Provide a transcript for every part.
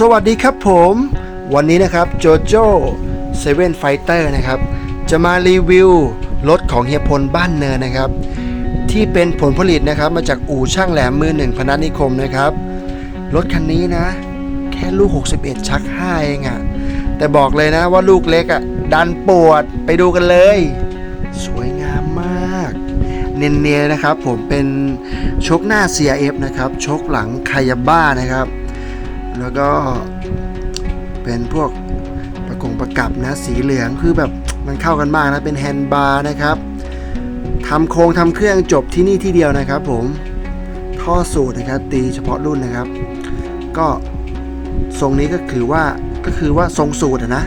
สวัสดีครับผม วันนี้นะครับโจโจ้เซเว่นไฟเตอร์นะครับ จะมารีวิวรถของเฮียพลบ้านเนินนะครับ ที่เป็นผลผลิตนะครับ มาจากอู่ช่างแหลมมือหนึ่งพนัสนิคมนะครับ รถคันนี้นะ แค่ลูก 61 ชัก 5 เองอะแต่บอกเลยนะว่าลูกเล็กอะดันปวดไปดูกันเลย สวยงามมาก เนียนๆนะครับ ผมเป็นชกหน้า CRF นะครับชกหลังคายาบ้านะครับ แล้วก็เป็นพวกประกงประกับนะสีเหลืองคือแบบมันเข้ากันมากนะ เป็นแฮนด์บาร์นะครับทำโครงทำเครื่องจบที่นี่ที่เดียวนะครับ ผมท่อสูตรนะครับ ตีเฉพาะรุ่นนะครับ ก็ทรงนี้ก็คือว่าก็คือว่าทรงสูตรนะ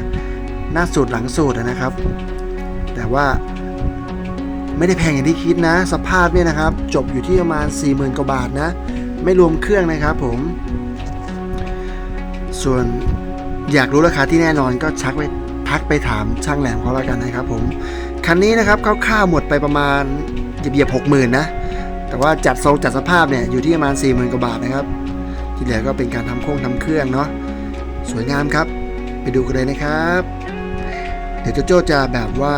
หน้าสูตรหลังสูตรนะครับ แต่ว่าไม่ได้แพงอย่างที่คิดนะ สภาพเนี่ยนะครับ จบอยู่ที่ประมาณ 40,000กว่าบาทนะ ไม่รวมเครื่องนะครับผม ส่วนอยากรู้ราคาที่แน่นอนก็ชักไปทักไปถามช่างแหลมเขาแล้วกันนะครับผมคันนี้นะครับค่าๆหมดไปประมาณเหยียบๆหกหมื่นนะ แต่ว่าจัดทรงจัดสภาพเนี่ยอยู่ที่ประมาณ4ี่หมื่นกว่าบาทนะครับ ที่เหลือก็เป็นการทำโครงทำเครื่องเนาะสวยงามครับ ไปดูกันเลยนะครับ เดี๋ยวโจโจ้จะแบบว่า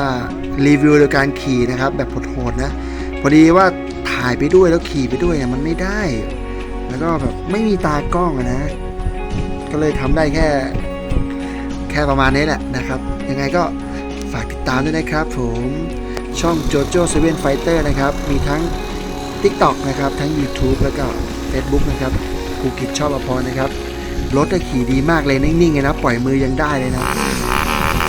รีวิวโดยการขี่นะครับแบบโหดๆนะ พอดีว่าถ่ายไปด้วยแล้วขี่ไปด้วยเนี่ยมันไม่ได้ แล้วก็แบบไม่มีตากล้องนะ ก็เลยทำได้แค่ แค่ประมาณนี้แหละนะครับ ยังไงก็ฝากติดตามด้วยนะครับ ผมช่อง JoJo 7 Fighter นะครับ มีทั้ง TikTok นะครับ ทั้ง YouTube แล้วก็ Facebook นะครับกูกิจชอบอภรนะครับ รถก็ขี่ดีมากเลยนิ่งๆเลยนะ ปล่อยมือยังได้เลยนะ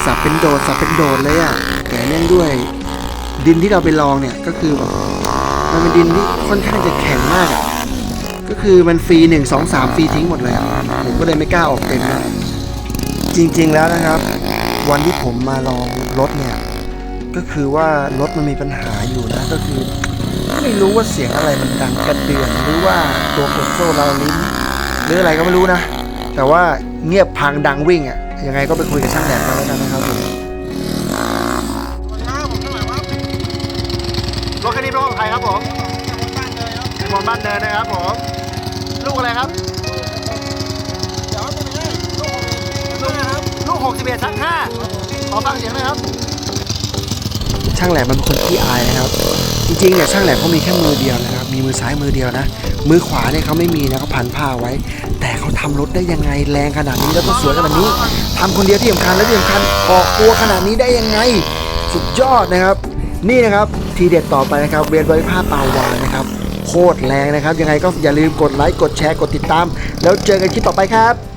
สับเป็นโดด สับเป็นโดดเลยอะ่ะแต่เนื่องด้วย ดินที่เราไปลองเนี่ย ก็คือแบบมันเป็นดินที่ค่อนข้างจะแข็งมากอะ่ะ ก็คือมันฟรีหนึ่งสองสามฟรีทิ้งหมดเลยอะผมก็เลยไม่กล้าออกเต็มนะจริงๆแล้วนะครับ วันที่ผมมาลองรถเนี่ย ก็คือว่ารถมันมีปัญหาอยู่นะก็คือ ไม่รู้ว่าเสียงอะไรมันดังกระเดือนหรือว่าตัวกดโซ่เราลิ้นหรืออะไรก็ไม่รู้นะ แต่ว่าเงียบพังดังวิ่งอะ่ะยังไงก็ไปคุยกับช่างแดดกันแล้วกันนะครับผมรถคันนี้เป็นของใครครับผม มอนบ้านเนินนะครับผม ลูกอะไรครับลูกลูกหกสิบเอ็ดชักห้าขอฟังเสียงหน่อยครับ ช่างแหลมมันเป็นคนขี้อายนะครับ จริงๆเนี่ยช่างแหลมเขามีแค่มือเดียวนะครับ มีมือซ้ายมือเดียวนะ มือขวาเนี่ยเขาไม่มีนะเขาพันผ้าไว้ แต่เขาทำรถได้ยังไงแรงขนาดนี้แล้วก็สวยขนาดนี้ทำคนเดียวที่สำคัญและที่สำคัญออกตัวขนาดนี้ได้ยังไง สุดยอดนะครับ นี่นะครับทีเด็ดต่อไปนะครับ เวียนบริภาพปาวานนะครับ โคตรแรงนะครับ ยังไงก็อย่าลืมกดไลค์กดแชร์กดติดตาม แล้วเจอกันคลิปต่อไปครับ